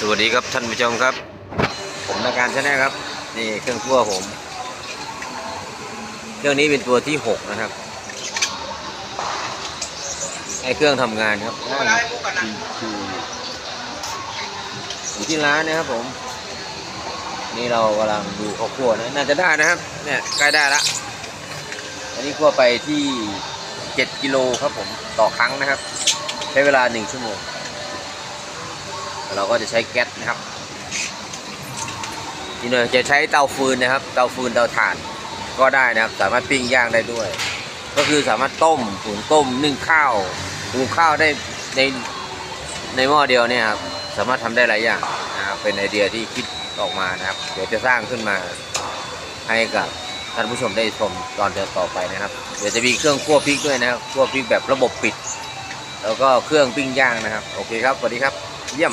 สวัสดีครับท่านผู้ชมครับ ผมนาการชาแนลครับ นี่เครื่องคั่วผม เครื่องนี้เป็นตัวที่หกนะครับไอเครื่องทำงานครับคืออยู่ที่ร้านนะครับผม นี่เรากำลังดูเขาคั่วนะน่าจะได้นะครับ เนี่ยใกล้ได้ละอันนี้คั่วไปที่เจ็ดกิโลครับผมต่อครั้งนะครับ ใช้เวลาหนึ่งชั่วโมง เราก็จะใช้แก๊สนะครับทีนี้จะใช้เตาฟืนนะครับ เตาฟืนเตาถ่านก็ได้นะครับ สามารถปิ้งย่างได้ด้วย ก็คือสามารถต้มหุงต้มนึ่งข้าวหุงข้าวได้ในในหม้อเดียวเนี่ยครับสามารถทำได้หลายอย่างนะครับเป็นไอเดียที่คิดออกมานะครับ เดี๋ยวจะสร้างขึ้นมาให้กับท่านผู้ชมได้ชมตอนต่อไปนะครับ เดี๋ยวจะมีเครื่องคั่วพริกด้วยนะครับคั่วพริกแบบระบบปิด แล้วก็เครื่องปิ้งย่างนะครับ โอเคครับสวัสดีครับ เยี่ยม